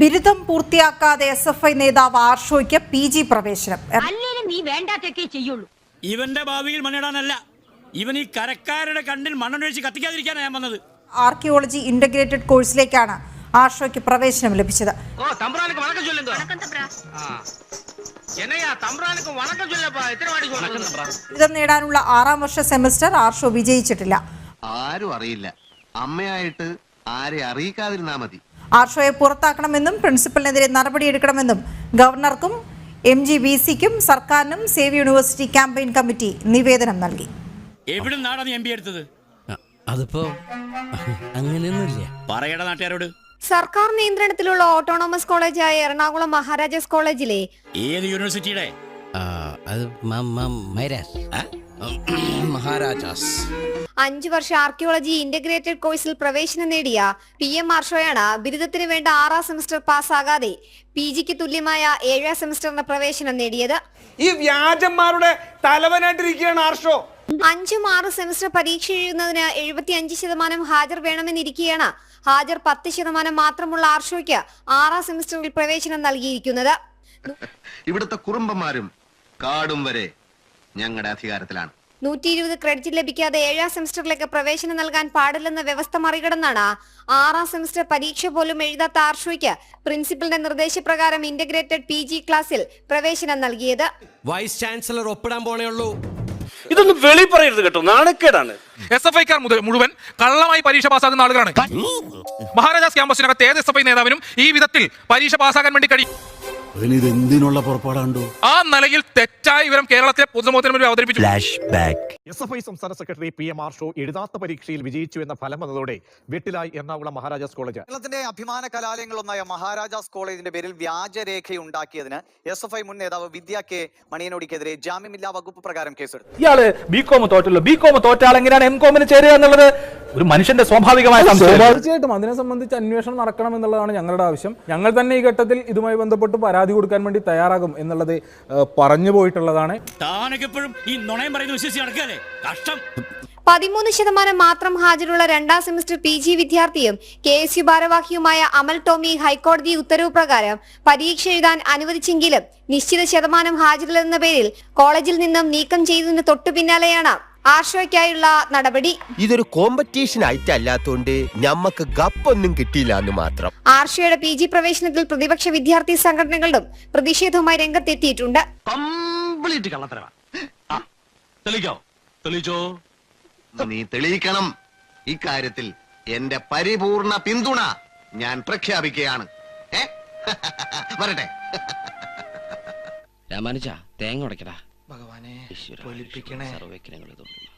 ബിരുദം പൂർത്തിയാക്കാതെ S F I നേതാവ് ആർഷോയ്ക്ക് P G പ്രവേശനം. നീ ഇവന്റെ ഭാവിയിൽ മണ്ണിടാനല്ല. ഇവൻ ഈ കരക്കാരുടെ കണ്ണിൽ മണ്ണൊഴിച്ച് കത്തിക്കാതിരിക്കാനാണ് ഞാൻ വന്നത്. ആർക്കിയോളജി ഇന്റഗ്രേറ്റഡ് കോഴ്സിലേക്കാണ് ആർഷോയ്ക്ക് പ്രവേശനം ലഭിച്ചത്. ബിരുദം നേടാനുള്ള ആറാം വർഷ സെമസ്റ്റർ ആർഷോ വിജയിച്ചിട്ടില്ല. ആരും അറിയില്ല. അമ്മയായിട്ട് ആരെ അറിയിക്കാതിരുന്നാ മതി. ആർഷോയെ പുറത്താക്കണമെന്നും പ്രിൻസിപ്പലിനെതിരെ നടപടിയെടുക്കണമെന്നും ഗവർണർക്കും എം ജി വി സിക്കും സർക്കാരിനും സേവ് യൂണിവേഴ്സിറ്റി ക്യാമ്പയിൻ കമ്മിറ്റി നിവേദനം നൽകി. എവിടെ നിന്നാണ് എം പി എടുത്തത്? അ- അതിപ്പോ അങ്ങനെയൊന്നുമില്ല. പറയട നാട്ടുകാരോട്. സർക്കാർ നിയന്ത്രണത്തിലുള്ള ഓട്ടോണോമസ് കോളേജായ എറണാകുളം മഹാരാജാസ് കോളേജിലെ ഏത് യൂണിവേഴ്സിറ്റിയുടെ? അത്? മഹാരാജാസ്. അഞ്ചു വർഷ ആർക്കിയോളജി ഇന്റഗ്രേറ്റഡ് കോഴ്സിൽ പ്രവേശനം നേടിയ പി എം ആർഷോയാണ് ബിരുദത്തിന് വേണ്ട ആറാം സെമസ്റ്റർ പാസ്സാകാതെ പി ജിക്ക് തുല്യമായ ഏഴാം സെമസ്റ്ററിന് പ്രവേശനം നേടിയത്. ഈ വ്യാജന്മാരുടെ തലവനായിട്ടിരിക്കുകയാണ് ആർഷോ. അഞ്ചും ആറ് സെമസ്റ്റർ പരീക്ഷ എഴുതുന്നതിന് എഴുപത്തി അഞ്ച് ശതമാനം ഹാജർ വേണമെന്നിരിക്കെയാണ്. ഹാജർ പത്ത് ശതമാനം മാത്രമുള്ള ആർഷോയ്ക്ക് ആറാം സെമസ്റ്ററിൽ പ്രവേശനം നൽകിയിരിക്കുന്നത്. ഇവിടുത്തെ കുറുമ്പന്മാരും കാടും വരെ ഞങ്ങളുടെ അധികാരത്തിലാണ്. നൂറ്റി ഇരുപത് ക്രെഡിറ്റ് ലഭിക്കാതെ ഏഴാം സെമസ്റ്ററിലേക്ക് പ്രവേശനം നൽകാൻ പാടില്ലെന്ന വ്യവസ്ഥ മറികടന്നാണ് ആറാം സെമസ്റ്റർ പരീക്ഷ പോലും എഴുതാത്ത ആർഷോയ്ക്ക് പ്രിൻസിപ്പലിന്റെ നിർദ്ദേശപ്രകാരം ഇന്റഗ്രേറ്റഡ് പി ജി ക്ലാസ്സിൽ പ്രവേശനം നൽകിയത്. വൈസ് ചാൻസലർ ഒപ്പിടാൻ പോണേയുള്ളൂ ഇതൊന്നും വെളി പറയരുത് കേട്ടോ. നാണക്കേടാണ്. എസ് എഫ് ഐക്കാർ മുതൽ മുഴുവൻ കള്ളമായി പരീക്ഷ പാസ്സാകുന്ന ആളുകളാണ്. മഹാരാജാസ് ക്യാമ്പസിനകത്ത് ഏത് എസ് എഫ് ഐ നേതാവിനും ഈ വിധത്തിൽ പരീക്ഷ പാസ്സാകാൻ വേണ്ടി കഴിയും. ഇതെന്തിനുള്ള പുറപ്പാടാണ്ടോ ആ നിലയിൽ തെറ്റായ വിവരം കേരളത്തിലെ പൊതുസമൂഹത്തിന് മുന്നിൽ അവതരിപ്പിച്ചു. എസ് എഫ് ഐ സംസ്ഥാന secretary P M Arsho എഴുതാത്ത പരീക്ഷയിൽ വിജയിച്ചു എന്ന ഫലം വന്നതോടെ വീട്ടിലായി എറണാകുളം മഹാരാജാസ് കോളേജ്. കേരളത്തിന്റെ അഭിമാന കലാലയങ്ങളൊന്നായ മഹാരാജാസ് കോളേജിന്റെ പേരിൽ വ്യാജരേഖയുണ്ടാക്കിയതിന് എസ് എഫ് ഐ മുൻ നേതാവ് വിദ്യ കെ മണിയനോടിക്കെതിരെ ജാമ്യമില്ലാ വകുപ്പ് പ്രകാരം കേസെടുത്തു. ഇയാൾ ബി കോം തോറ്റല്ലോ. ബി കോം തോറ്റാൽ എങ്ങനെയാണ് എം കോമിന് ചേരുക എന്നുള്ളത്? ഒരു മനുഷ്യന്റെ സ്വാഭാവികമായ തീർച്ചയായിട്ടും അതിനെ സംബന്ധിച്ച് അന്വേഷണം നടക്കണം എന്നുള്ളതാണ് ഞങ്ങളുടെ ആവശ്യം. ഞങ്ങൾ തന്നെ ഈ ഘട്ടത്തിൽ ഇതുമായി ബന്ധപ്പെട്ട് പരാതി കൊടുക്കാൻ വേണ്ടി തയ്യാറാകും എന്നുള്ളത് പറഞ്ഞു പോയിട്ടുള്ളതാണ്. പതിമൂന്ന് ശതമാനം മാത്രം ഹാജരുള്ള രണ്ടാം സെമിസ്റ്റർ പി ജി വിദ്യാർത്ഥിയും കെ എസ് യു ഭാരവാഹിയുമായ അമൽ ടോമി ഹൈക്കോടതി ഉത്തരവ് പ്രകാരം പരീക്ഷ എഴുതാൻ അനുവദിച്ചെങ്കിലും നിശ്ചിത ശതമാനം ഹാജരില്ലെന്ന പേരിൽ കോളേജിൽ നിന്നും നീക്കം ചെയ്തതിന് തൊട്ടു പിന്നാലെയാണ് ആർഷോയ്ക്കായുള്ള നടപടി. ഇതൊരു കോമ്പറ്റീഷൻ ആയിട്ടല്ലാത്തോണ്ട് ഞമ്മക്ക് ഗപ്പൊന്നും കിട്ടിയില്ല എന്ന് മാത്രം. ആർഷയുടെ പി ജി പ്രവേശനത്തിൽ പ്രതിപക്ഷ വിദ്യാർത്ഥി സംഘടനകളും പ്രതിഷേധവുമായി രംഗത്തെത്തിയിട്ടുണ്ട്. കംപ്ലീറ്റ് കള്ളത്തരവാ. തെളിയിക്കോ തെളിയിച്ചോ? നീ തെളിയിക്കണം. ഇക്കാര്യത്തിൽ എന്റെ പരിപൂർണ പിന്തുണ ഞാൻ പ്രഖ്യാപിക്കുകയാണ്. വരട്ടെ. രാമാനുജ തേങ്ങ ഉടക്കടാ ഭഗവാനെ പൊലിപ്പിക്കണേ. സർവജ്ഞനങ്ങളിതൊന്നും